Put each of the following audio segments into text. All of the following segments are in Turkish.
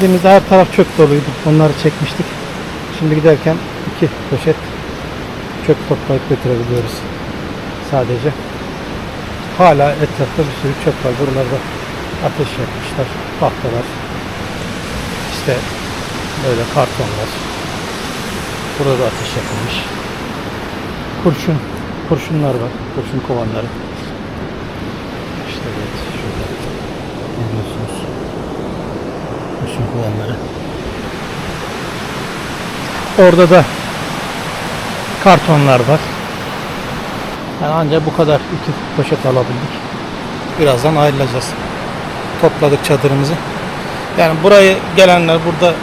Gittiğimizde her taraf çöp doluydu. Onları çekmiştik. Şimdi giderken iki poşet çöp toplayıp götürebiliyoruz. Sadece. Hala etrafta bir sürü çöp var. Buralarda ateş yakmışlar. Tahtalar. İşte böyle kartonlar. Burada da ateş yakılmış. Kurşun. Kurşunlar var. Kurşun kovanları. İşte evet şurada. Görüyorsunuz. Kovanları. Orada da kartonlar var. Yani ancak bu kadar iki poşet alabildik. Birazdan ayrılacağız. Topladık çadırımızı. Yani buraya gelenler, burada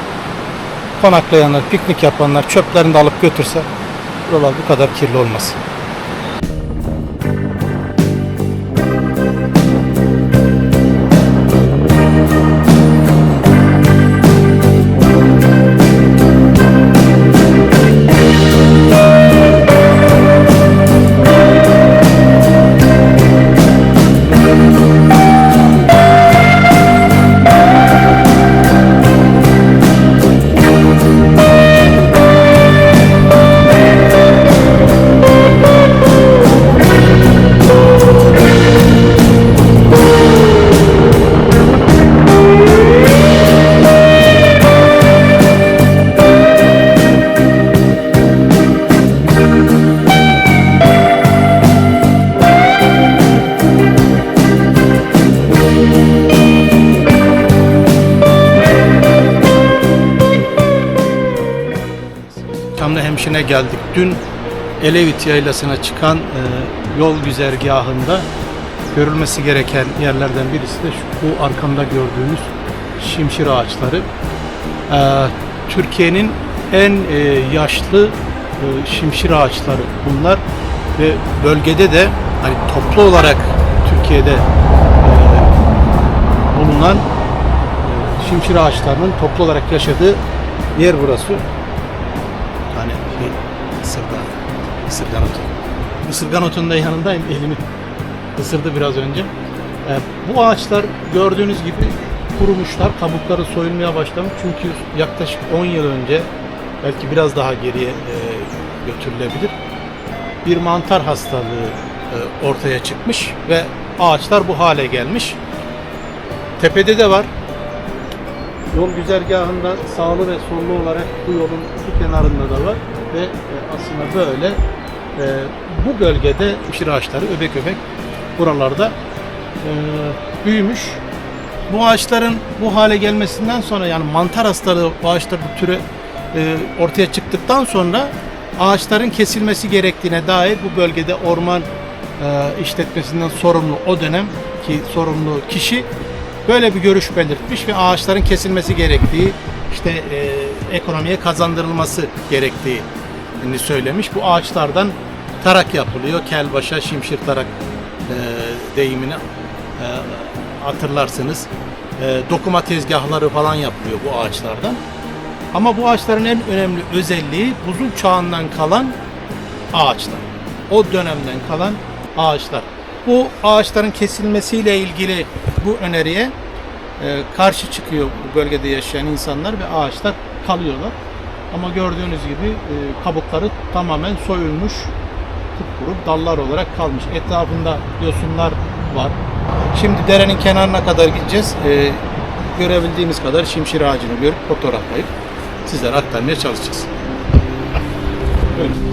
konaklayanlar, piknik yapanlar çöplerini de alıp götürse buralar bu kadar kirli olmaz. Çamlı Hemşin'e geldik. Dün Elevit Yaylası'na çıkan e, yol güzergahında görülmesi gereken yerlerden birisi de şu bu arkamda gördüğünüz şimşir ağaçları. E, Türkiye'nin en e, yaşlı e, şimşir ağaçları bunlar ve bölgede de hani toplu olarak Türkiye'de e, bulunan e, şimşir ağaçlarının toplu olarak yaşadığı yer burası ısırgan, ısırgan otu. Isırgan otunun da yanındayım elimi ısırdı biraz önce. Ee, bu ağaçlar gördüğünüz gibi kurumuşlar, kabukları soyulmaya başlamış. Çünkü yaklaşık 10 yıl önce belki biraz daha geriye e, götürülebilir. Bir mantar hastalığı e, ortaya çıkmış ve ağaçlar bu hale gelmiş. Tepede de var. Yol güzergahında sağlı ve sollu olarak bu yolun iki kenarında da var ve e, aslında böyle e, bu bölgede ışır ağaçları öbek öbek buralarda e, büyümüş. Bu ağaçların bu hale gelmesinden sonra yani mantar hastalığı bu ağaçlar bu türe e, ortaya çıktıktan sonra ağaçların kesilmesi gerektiğine dair bu bölgede orman işletmesinden sorumlu o dönem ki sorumlu kişi böyle bir görüş belirtmiş ve ağaçların kesilmesi gerektiği, işte e, ekonomiye kazandırılması gerektiğini söylemiş. Bu ağaçlardan tarak yapılıyor. Kelbaşa, şimşir tarak e, deyimini e, hatırlarsınız. E, dokuma tezgahları falan yapılıyor bu ağaçlardan. Ama bu ağaçların en önemli özelliği buzul çağından kalan ağaçlar. O dönemden kalan ağaçlar. Bu ağaçların kesilmesiyle ilgili bu öneriye e, karşı çıkıyor bu bölgede yaşayan insanlar ve ağaçlar kalıyorlar. Ama gördüğünüz gibi e, kabukları tamamen soyulmuş, kupkuru dallar olarak kalmış. Etrafında yosunlar var. Şimdi derenin kenarına kadar gideceğiz. E, görebildiğimiz kadar şimşir ağacını görüp fotoğraflayıp sizlere aktarmaya çalışacağız. Böyle.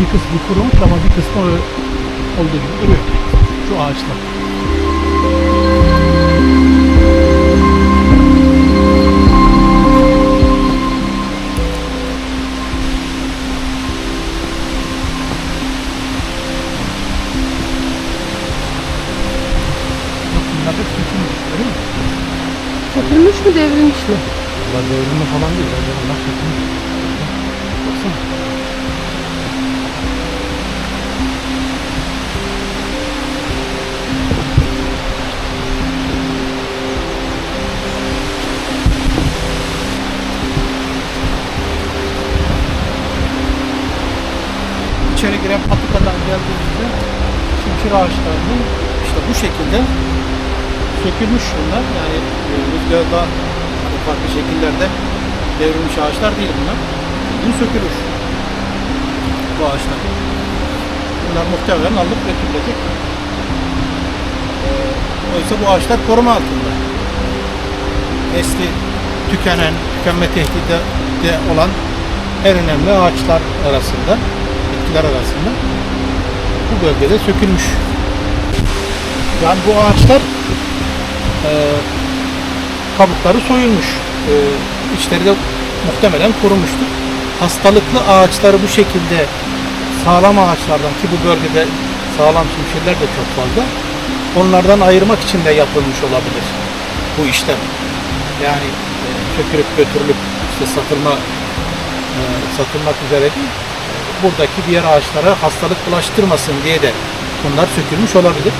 Bir kısmı kurumuş ama bir kısmı olduğu gibi duruyor. Şu ağaçlar. Sökülmüş mü devrilmiş mi? Bunlar devrilme falan değil. Bunlar sökülmüş. Baksana. İçeri giren patikadan geldiğimizde şimşir ağaçlarının işte bu şekilde sökülmüş bunlar. Yani e, rüzgarda hani farklı şekillerde devrilmiş ağaçlar değil bunlar. Bu sökülmüş bu ağaçlar. Bunlar muhtemelen alıp götürülecek. E, oysa bu ağaçlar koruma altında. Nesli tükenen, tükenme tehdidi de olan en önemli ağaçlar arasında, bitkiler arasında bu bölgede sökülmüş. Yani bu ağaçlar e, kabukları soyulmuş. E, içleri de muhtemelen kurumuştur. Hastalıklı ağaçları bu şekilde sağlam ağaçlardan ki bu bölgede sağlam şimşirler de çok fazla. Onlardan ayırmak için de yapılmış olabilir bu işlem. Yani e, sökülüp götürülüp işte satılma e, satılmak üzere değil. Buradaki diğer ağaçlara hastalık bulaştırmasın diye de bunlar sökülmüş olabilir.